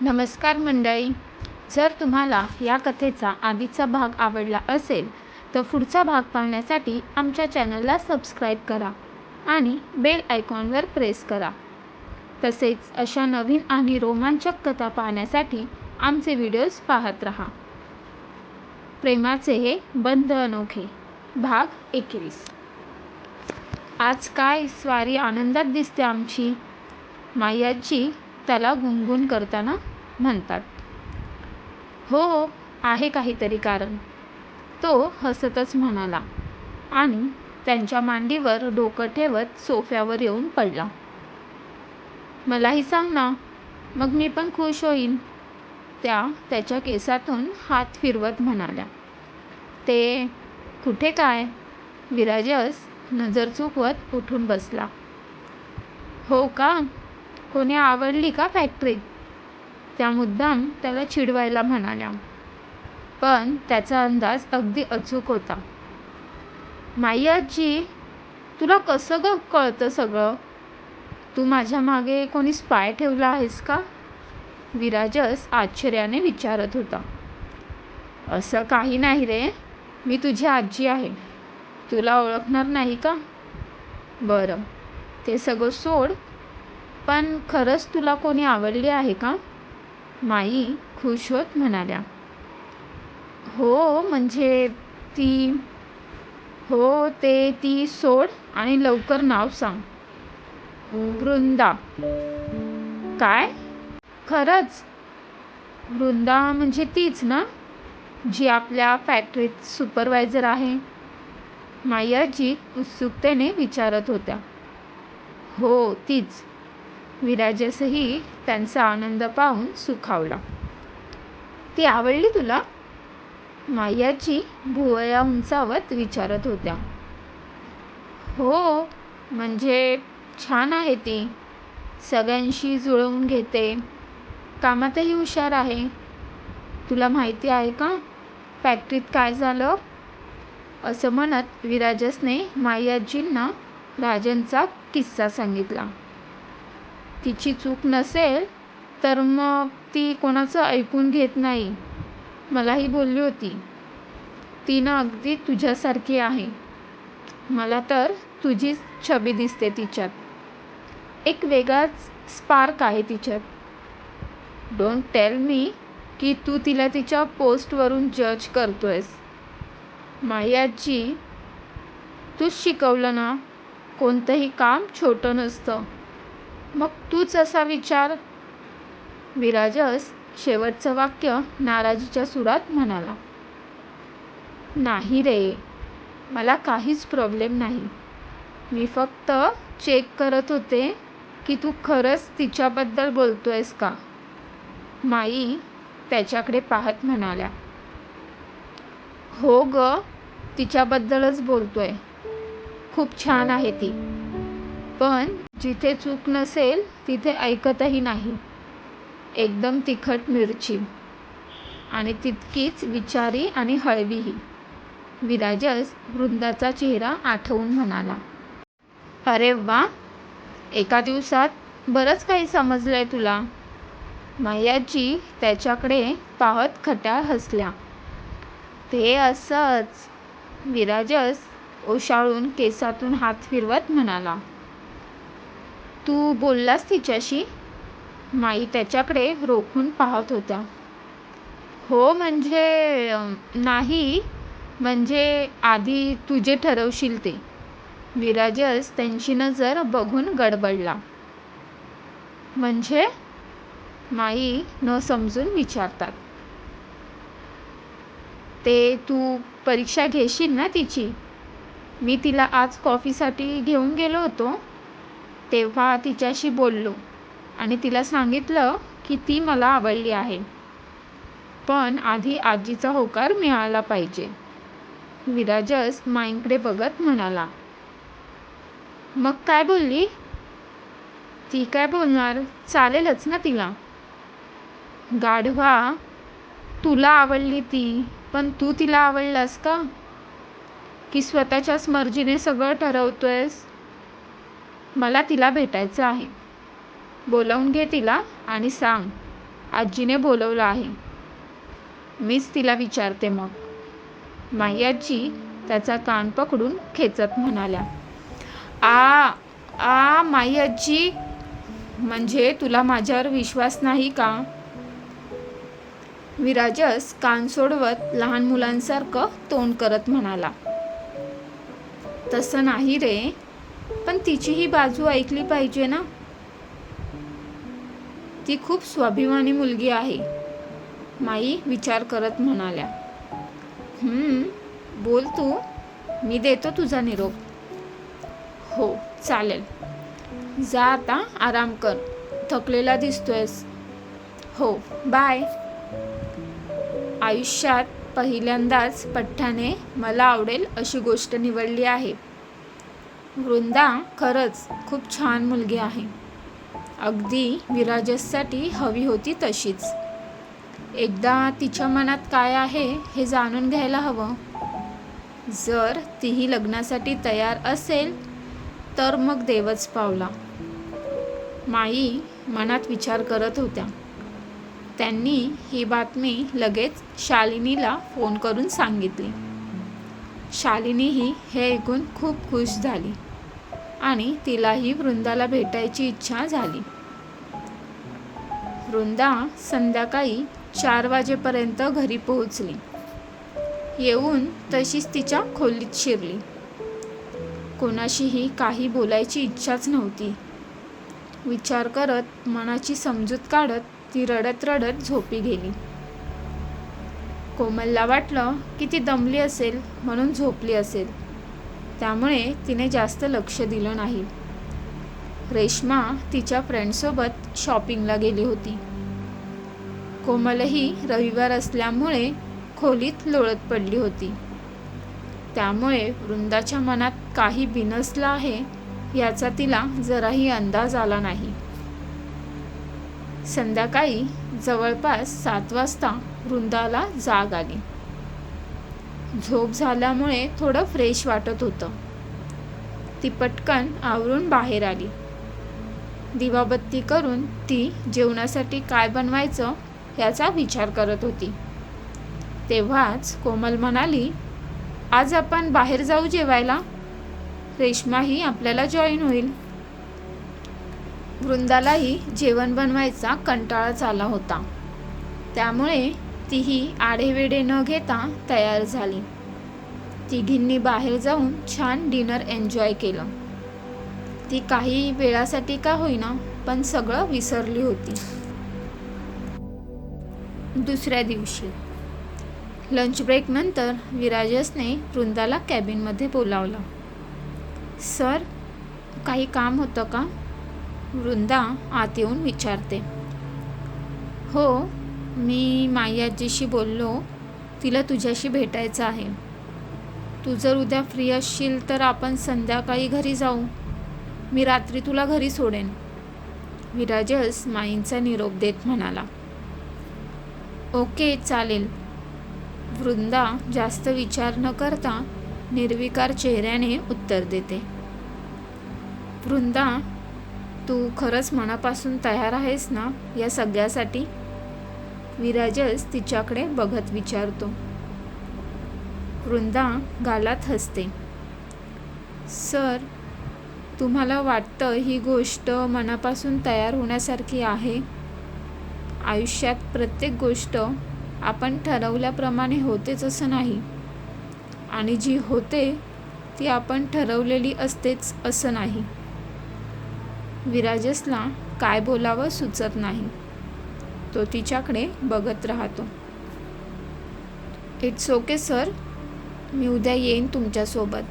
नमस्कार मंडळी. जर तुम्हाला या कथेचा आधीचा भाग आवडला असेल तर पुढचा भाग पाहण्यासाठी आमच्या चॅनलला सबस्क्राईब करा आणि बेल आयकॉनवर प्रेस करा. तसेच अशा नवीन आणि रोमांचक कथा पाहण्यासाठी आमचे व्हिडिओज पाहत राहा. प्रेमाचे हे बंध अनोखे. भाग एकवीस. आज काय स्वारी आनंदात दिसते आमची? मायाची त्याला गुणगुण करताना म्हणतात. हो, हो आहे काहीतरी कारण. तो हसतच म्हणाला आणि त्यांच्या मांडीवर डोकं ठेवत सोफ्यावर येऊन पडला. मलाही सांग ना मग मी पण खुश होईन. त्या त्याच्या केसातून हात फिरवत म्हणाल्या. ते कुठे काय? विराजस नजर चुकवत उठून बसला. हो का? कोणी आवडली का फॅक्टरीत त्या मुद्दाम त्याला चिडवायला म्हणाल्या. पण त्याचा अंदाज अगदी अचूक होता. माई आजी तुला कसं ग कळतं सगळं? तू माझ्या मागे कोणी स्पाय ठेवला आहेस का? विराजस आश्चर्याने विचारत होता. असं काही नाही रे मी तुझी आजी आहे. तुला ओळखणार नाही का? बरं ते सगळं सोड पण खरंच तुला कोणी आवडली आहे का? माई खुश होत म्हणाल्या. हो म्हणजे ती हो ते ती सोड आणि लवकर नाव सांग. वृंदा. काय? खरंच? वृंदा म्हणजे तीच ना? जी आपल्या फॅक्टरीत सुपरवायझर आहे. मायाजी उत्सुकतेने विचारत होत्या. हो तीच. विराजसही त्यांचा आनंद पाहून सुखावला. ती आवडली तुला? मायाची भुवया उंचावत विचारत होत्या. हो म्हणजे छान आहे ती. सगळ्यांशी जुळवून घेते. कामातही हुशार आहे. तुला माहिती आहे का? फॅक्टरीत काय झालं? असं म्हणत विराजसने मायाजींना राजनचा किस्सा सांगितला. तिची चूक नसेल तर मग ती कोणाचं ऐकून घेत नाही. मलाही बोलली होती. ती ना अगदी तुझ्यासारखी आहे. मला तर तुझीच छबी दिसते तिच्यात. एक वेगळाच स्पार्क आहे तिच्यात. डोंट टेल मी की तू तिला तिच्या पोस्टवरून जज करतोयस. आजी तूच शिकवलं ना? कोणतंही काम छोटं नसतं. मग तूच असा विचार? विराजस शेवटचं वाक्य नाराजीच्या सुरात म्हणाला. नाही रे मला काहीच प्रॉब्लेम नाही. मी फक्त चेक करत होते की तू खरंच तिच्याबद्दल बोलतोयस का? माई त्याच्याकडे पाहत म्हणाल्या. हो ग तिच्याबद्दलच बोलतोय. खूप छान आहे ती. पण जिथे चूक नसेल तिथे ऐकतही नाही. एकदम तिखट मिरची. आणि तितकीच विचारी आणि हळवीही. विराजस वृंदाचा चेहरा आठवून म्हणाला. अरे वा! एका दिवसात बरंच काही समजलं आहे तुला. मैयाजी त्याच्याकडे पाहत खट्याळ हसल्या. ते असंच. विराजस ओशाळून केसातून हात फिरवत म्हणाला. तू बोललास तिच्याशी? माई त्याच्याकडे रोखून पाहत होत्या. हो म्हणजे नाही म्हणजे आधी तुझे ठरवशील ते. विराजस त्यांची नजर बघून गडबडला. म्हणजे? माई न समजून विचारतात. ते तू परीक्षा घेशील ना तिची? मी तिला आज कॉफीसाठी घेऊन गेलो होतो. तेव्हा तिच्याशी बोललो आणि तिला सांगितलं की ती मला आवडली आहे. पण आधी आजीचा होकार मिळाला पाहिजे. विराजस माईंकडे बघत म्हणाला मग काय बोलली? ती काय बोलणार? चालेलच ना तिला. गाढवा तुला आवडली ती पण तू तिला आवडलास का? की स्वतःच्याच मर्जीने सगळं ठरवतोयस? मला तिला भेटायचं आहे. बोलावून घे तिला आणि सांग आजीने बोलवलं आहे. मीच तिला विचारते मग. माई आजी त्याचा कान पकडून खेचत म्हणाल्या आ आ माई आजी म्हणजे तुला माझ्यावर विश्वास नाही का? विराजस कान सोडवत लहान मुलांसारखं तोंड करत म्हणाला तसं नाही रे. पण तिचीही बाजू ऐकली पाहिजे ना. ती खूप स्वाभिमानी मुलगी आहे माई विचार करत म्हणाल्या. "हम्म, बोल तू मी देतो तुझा निरोप. हो चालेल. जा आता आराम कर. थकलेला दिसतोयस. हो बाय. आयुष्यात पहिल्यांदाच पठ्ठाने मला आवडेल अशी गोष्ट निवडली आहे. वृंदा खरंच खूप छान मुलगी आहे. अगदी विराजससाठी हवी होती तशीच. एकदा तिच्या मनात काय आहे हे जाणून घ्यायला हवं. जर तीही लग्नासाठी तयार असेल तर मग देवच पावला. माई मनात विचार करत होत्या. त्यांनी ही बातमी लगेच शालिनीला फोन करून सांगितली. शालिनीही हे ऐकून खूप खुश झाली. आणि तिलाही वृंदाला भेटायची इच्छा झाली. वृंदा संध्याकाळी चार वाजेपर्यंत घरी पोहोचली. येऊन तशीच तिच्या खोलीत शिरली. कोणाशीही काही बोलायची इच्छाच नव्हती. विचार करत मनाची समजूत काढत ती रडत रडत झोपी गेली. कोमलला वाटलं की ती दमली असेल म्हणून झोपली असेल. त्यामुळे तिने जास्त लक्ष दिलं नाही. रेश्मा तिच्या फ्रेंडसोबत शॉपिंगला गेली होती. कोमलही रविवार असल्यामुळे खोलीत लोळत पडली होती. त्यामुळे वृंदाच्या मनात काही बिनसलं आहे याचा तिला जराही अंदाज आला नाही. संध्याकाळी जवळपास सात वाजता वृंदाला जाग आली. झोप झाल्यामुळे थोडं फ्रेश वाटत होतं. ती पटकन आवरून बाहेर आली. दिवाबत्ती करून ती जेवणासाठी काय बनवायचं याचा विचार करत होती. तेव्हाच कोमल म्हणाली आज आपण बाहेर जाऊ जेवायला. रेश्माही आपल्याला जॉईन होईल. वृंदालाही जेवण बनवायचा कंटाळाच आला होता. त्यामुळे तीही आढेवेढे न घेता तयार झाली. तिघींनी बाहेर जाऊन छान डिनर एन्जॉय केलं. ती काही वेळासाठी का होईना पण सगळं विसरली होती. दुसऱ्या दिवशी. लंच ब्रेकनंतर विराजसने वृंदाला कॅबिनमध्ये बोलावलं. सर काही काम होतं का? वृंदा आत येऊन विचारते. हो मी माई आजीशी बोललो तिला तुझ्याशी भेटायचं आहे. तू जर उद्या फ्री असशील तर आपण संध्याकाळी घरी जाऊ. मी रात्री तुला घरी सोडेन. विराजस माईंचा निरोप देत म्हणाला. ओके चालेल. वृंदा जास्त विचार न करता निर्विकार चेहऱ्याने उत्तर देते. वृंदा तू खरंच मनापासून तयार आहेस ना या सगळ्यासाठी? विराजस तिच्याकडे बघत विचारतो. वृंदा गालात हसते. सर तुम्हाला वाटतं ही गोष्ट मनापासून तयार होण्यासारखी आहे? आयुष्यात प्रत्येक गोष्ट आपण ठरवल्याप्रमाणे होतेच असं नाही. आणि जी होते ती आपण ठरवलेली असतेच असं नाही. विराजसला काय बोलावं सुचत नाही. तो तिच्याकडे बघत राहतो. इट्स ओके सर मी उद्या येईन तुमच्यासोबत.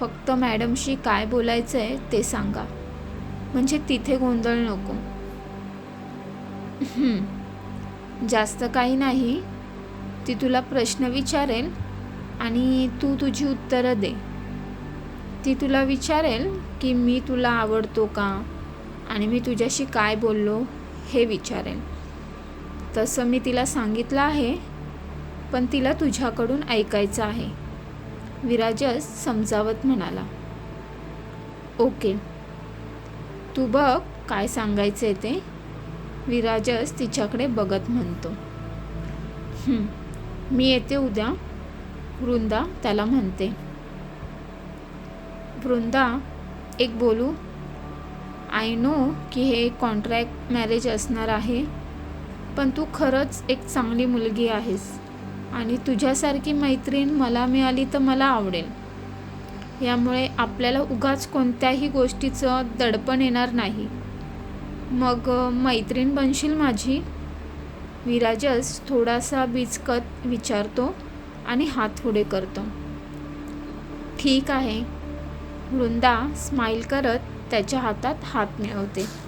फक्त मॅडमशी काय बोलायचं आहे ते सांगा. म्हणजे तिथे गोंधळ नको. जास्त काही नाही. ती तुला प्रश्न विचारेल आणि तू तुझी उत्तरं दे. ती तुला विचारेल की मी तुला आवडतो का आणि मी तुझ्याशी काय बोललो हे विचारेल. तसं मी तिला सांगितलं आहे पण तिला तुझ्याकडून ऐकायचं आहे. विराजस समजावत म्हणाला. ओके. तू बघ काय सांगायचं आहे ते. विराजस तिच्याकडे बघत म्हणतो. मी येते उद्या. वृंदा त्याला म्हणते. वृंदा एक बोलू. आय नो की हे कॉन्ट्रॅक्ट मॅरेज असणार आहे. पण तू खरंच एक चांगली मुलगी आहेस. आणि तुझ्यासारखी मैत्रीण मला मिळाली तर मला आवडेल. यामुळे आपल्याला उगाच कोणत्याही गोष्टीचं दडपण येणार नाही. मग मैत्रीण बनशील माझी? विराजस थोडासा बिचकत विचारतो आणि हात पुढे करतो. ठीक आहे. वृंदा स्माईल करत त्याच्या हातात हात मिळवते.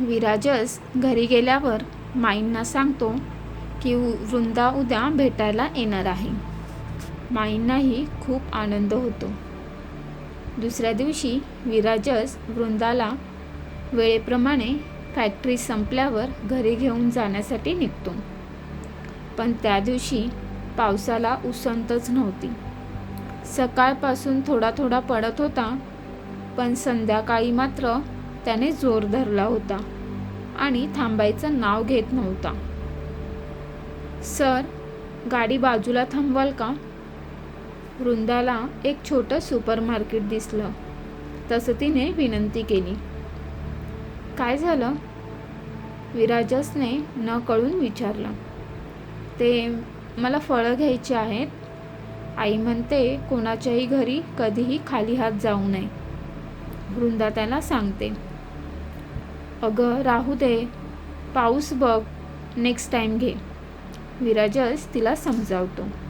विराजस घरी गेल्यावर माईंना सांगतो की वृंदा उद्या भेटायला येणार आहे. माईंनाही खूप आनंद होतो. दुसऱ्या दिवशी विराजस वृंदाला वेळेप्रमाणे फॅक्टरी संपल्यावर घरी घेऊन जाण्यासाठी निघतो. पण त्या दिवशी पावसाला उसंतच नव्हती. सकाळपासून थोडा थोडा पडत होता पण संध्याकाळी मात्र त्याने जोर धरला होता आणि थांबायचं नाव घेत नव्हता. सर गाडी बाजूला थांबवाल का? वृंदाला एक छोटं सुपर मार्केट दिसलं. तसं तिने विनंती केली. काय झालं? विराजसने न कळून विचारलं. ते मला फळं घ्यायची आहेत. आई म्हणते कोणाच्याही घरी कधीही खाली हात जाऊ नये. वृंदा त्याला सांगते. अगं राहू दे. पाऊस बघ. नेक्स्ट टाईम घे. विराजस तिला समजावतो.